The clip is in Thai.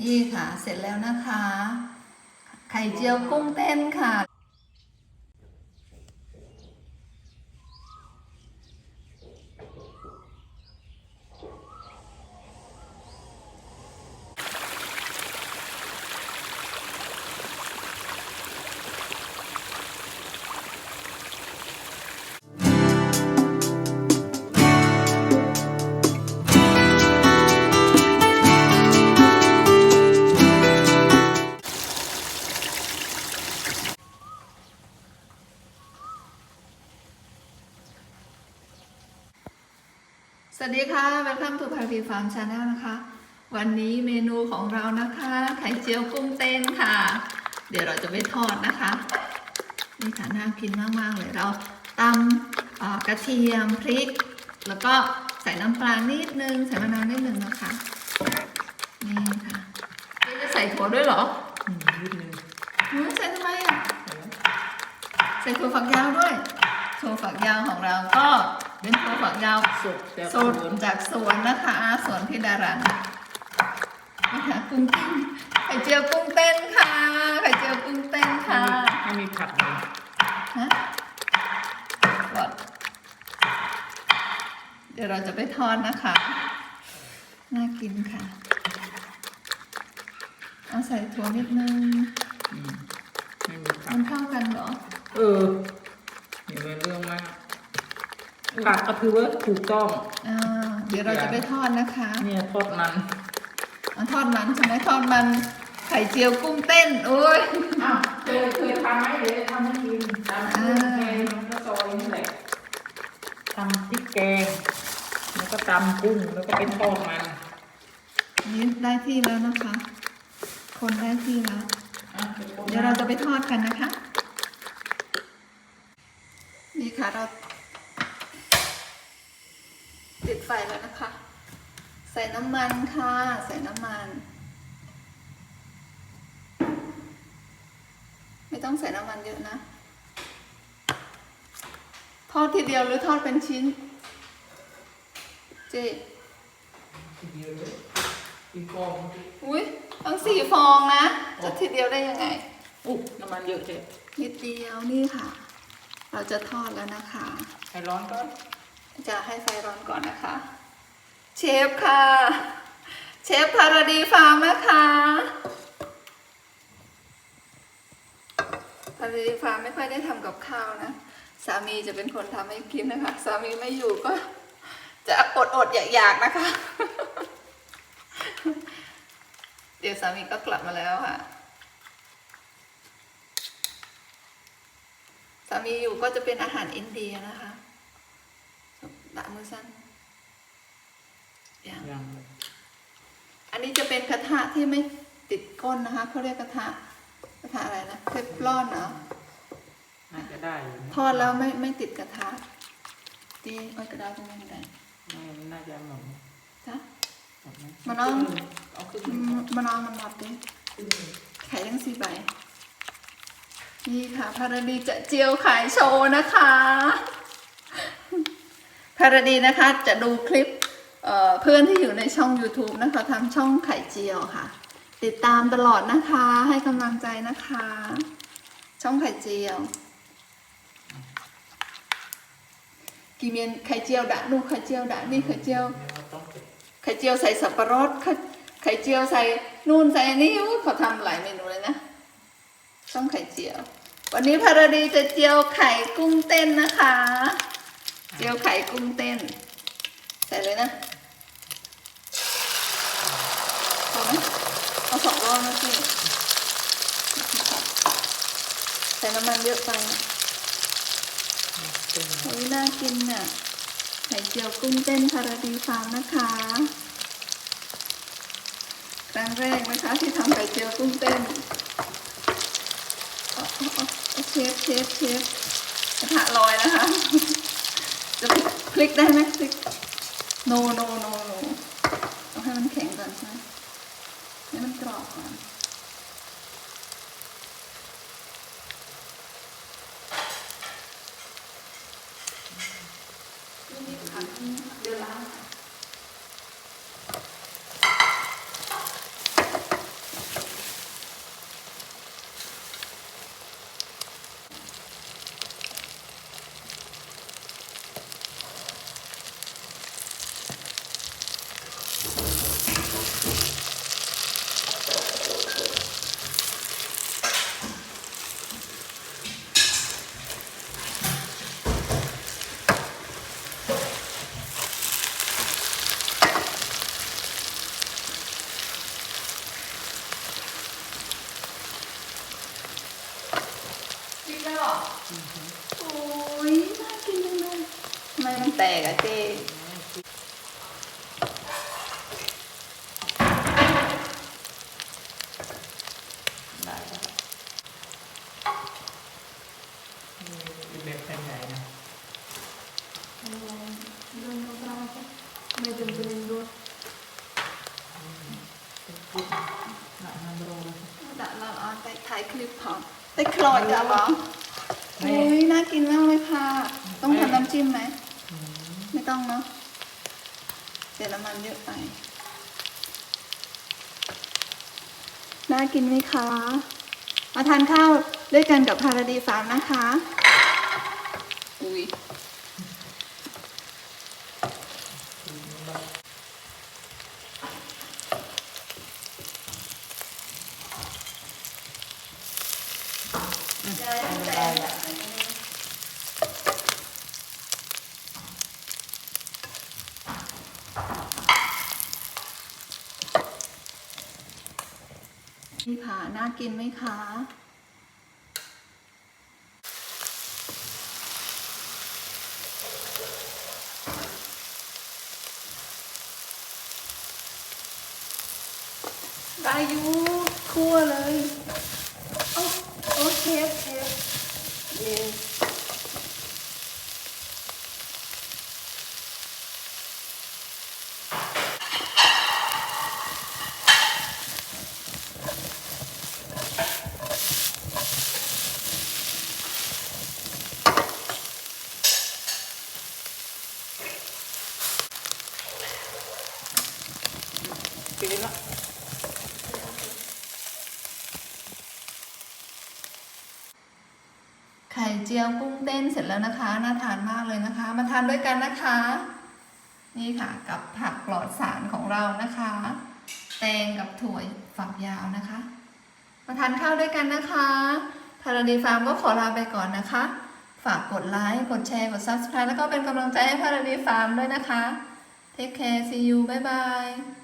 นี่ค่ะ เสร็จแล้วนะคะ ไข่เจียวกุ้งเต้นค่ะ ดีค่ะ Welcome to พารีฟาร์มชาแนลนะคะ วันนี้เมนูของเรานะคะ ไข่เจียวกุ้งเต้นค่ะ เดี๋ยวเราจะไปทอดนะคะ นี่ค่ะน่ากินมาก ๆ เลยเราตำเอ่อกระเทียมพริก แล้วก็ใส่น้ำปลานิดนึง ใส่มะนาวนิดนึงนะคะ นี่ค่ะนี่จะใส่ถั่วด้วยเหรออืมนิดนึงหือใส่ทำไมอะ ใส่ถั่วฝักยาวด้วยถั่วฝักยาวของเราก็ เป็นถั่วฝักยาวสดแต่สดจากสวนนะคะสวนพี่ดารันนะคะกุ้งเต้นไข่เจียวกุ้งเต้นค่ะไข่เจียวกุ้งเต้นค่ะไม่มีผักเลยฮะกดเดี๋ยวเราจะไปทอดนะคะ น่ากินค่ะ เอาใส่ถั่วนิดนึง อืมไม่มีผัมักนเข้ากันเหรอ เออนี่เป็นเรื่องมาก ผักก็คือว่าถูกต้อง อ่าเดี๋ยวเราจะไปทอดนะคะเนี่ยทอดมันเอาทอดมันใช่ไหมทอดมันไข่เจียวกุ้งเต้นโอ้ย อ้าวเคยเคยทำไหมเดี๋ยวจะทำให้กินทำพริกแกงมันก็ซอยนี่แหละทำพริกแกงแล้วก็ตำกุ้งแล้วก็เป็นทอดมันนี่ได้ที่แล้วนะคะ คนได้ที่แล้ว อะเป็นคนเดี๋ยวเราจะไปทอดกันนะคะ นี่ค่ะเรา ติด ไฟแล้วนะคะ ใส่น้ำมันค่ะ ใส่น้ำมัน ไม่ต้องใส่น้ำมันเยอะนะ ทอดทีเดียวหรือทอดเป็นชิ้น เจ๊ทีเดียวเลยอีกฟองอุ้ยต้องสี่ฟองนะ จะทีเดียวได้ยังไง อุ๊ยน้ำมันเยอะเจ๊นิดเดียวนี่ค่ะ เราจะทอดแล้วนะคะ ให้ร้อนก่อน จะให้ไฟร้อนก่อนนะคะ เชฟค่ะ เชฟพาราดีฟาร์มนะคะพาราดีฟาร์มไม่ค่อยได้ทำกับข้าวนะ สามีจะเป็นคนทำให้กินนะคะ สามีไม่อยู่ก็จะอดอดๆอยากๆนะคะ เดี๋ยวสามีก็กลับมาแล้วค่ะ สามีอยู่ก็จะเป็นอาหารอินเดียนะคะ ดะมือสั้นอย่างยังอันนี้จะเป็นกระทะที่ไม่ติดก้นนะคะเขาเรียกกระทะกระทะอะไรนะเทฟลอนเนาะน่าจะได้อยู่นะทอดแล้วไม่ไม่ติดกระทะดีเอ้ยกระดาษตรงนี้ไม่ได้ไม่น่าจะหมดจ้ะหมดไหมันเอาเอาขึ้นอืมมะนาวมันหมดดิไข่ทั้งสี่ใบนี่ค่ะพาราดีจะเจียวขายโชว์นะคะพา ราดีนะคะจะดูคลิปเเพื่อนที่อยู่ในช่อง YouTube นะคะทำช่องไข่เจียวค่ะ ติดตามตลอดนะคะให้กำลังใจนะคะ ช่องไข่เจียวกีเมียนไข่เจียวดะนูไข่เจียวดะนี่ไข่เจียวไข่เจียวใส่สับปะรดไข่ไข่เจียวใส่นู่นใส่อันนี้อุ๊ยเขาทำหลายเมนูเลยนะต้มไข่เจียว วันนี้พาราดีจะเจียวไข่กุ้งเต้นนะคะ เจียวไข่กุ้งเต้น ใส่เลยนะเอไหมเอาสองรอบนะพี่ใส่น้ำมันเยอะไปนะเป็นโอ้ยน่ากินน่ะไข่เจียวกุ้งเต้นพาราดีฟาร์มนะคะ ครั้งแรกนะคะที่ทำไข่เจียวกุ้งเต้นเอาเอาเอาเอาเชฟเชฟเชฟกระทะลอยนะคะ จะพลิกได้ไหมพลิกโนโนโนโนเองให้มันแข็งก่อนใช่ไหมให้มันกรอบก่อน เด็กเป็นไหนนะ Doamna Bravo, mergem până în două. เป็นพุทธหนักนันโระ Da, la la, dai, tai รอได้คลอยจ้ะบอมอุ้ยน่ากินมากเลยค่ะ ต้องทำน้ำจิ้มไหม ต้องเนาะเดี๋ยวน้ำมันเยอะไป น่ากินไหมคะ มาทานข้าวด้วยกันกับพาราดีฟาร์มนะคะ อุ้ย นี่ค่ะ น่ากินไหมคะได้อยูคั่วเลย โอ้โอ้เชฟเชฟเย้ ปีละไข่เจียวกุ้งเต้นเสร็จแล้วนะคะ น่าทานมากเลยนะคะ มาทานด้วยกันนะคะ นี่ค่ะกับผักปลอดสารของเรานะคะ แตงกับถั่วฝักยาวนะคะ มาทานข้าวด้วยกันนะคะพารดีฟาร์มก็ขอลาไปก่อนนะคะ ฝากกดไลค์ กดแชร์ กด subscribe แล้วก็เป็นกำลังใจให้พาราดีฟาร์มด้วยนะคะ Take care see you bye bye